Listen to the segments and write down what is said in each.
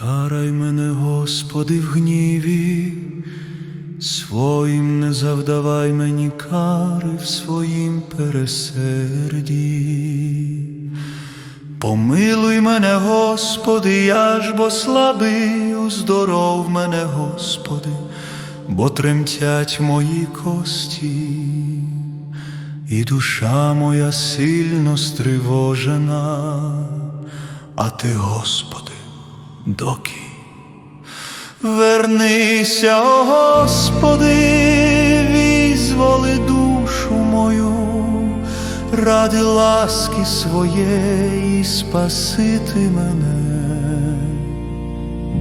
карай мене, Господи, в гніві, своїм не завдавай мені кари в своїм пересерді. Помилуй мене, Господи, я ж бо слабий, оздоров мене, Господи, бо тремтять мої кості, і душа моя сильно стривожена, а Ти, Господи, доки. Вернися, о Господи, визволи душу мою, ради ласки своєї спасити мене,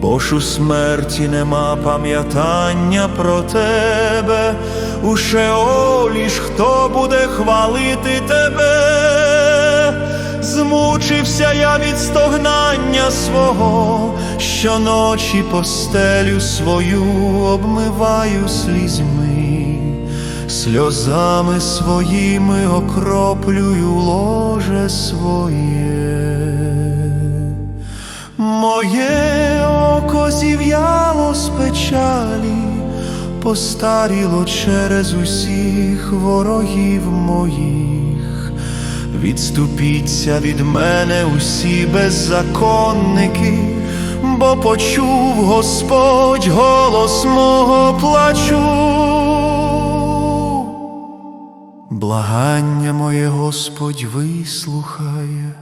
бо ж у смерті нема пам'ятання про тебе, у Шеолі ж хто буде хвалити тебе. Змучився я від стогнання свого, щоночі постелю свою обмиваю слізьми, сльозами своїми окроплюю ложе своє. Моє око зів'яло з печалі, постаріло через усіх ворогів моїх. Відступіться від мене усі беззаконники, бо почув Господь голос мого плачу. Благання моє Господь вислухає,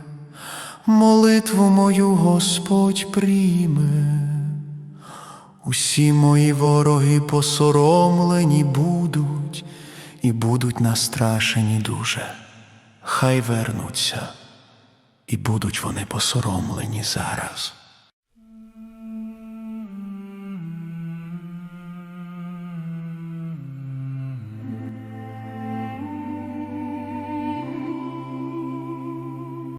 молитву мою Господь прийме. Усі мої вороги посоромлені будуть і будуть настрашені дуже. Хай вернуться, і будуть вони посоромлені зараз.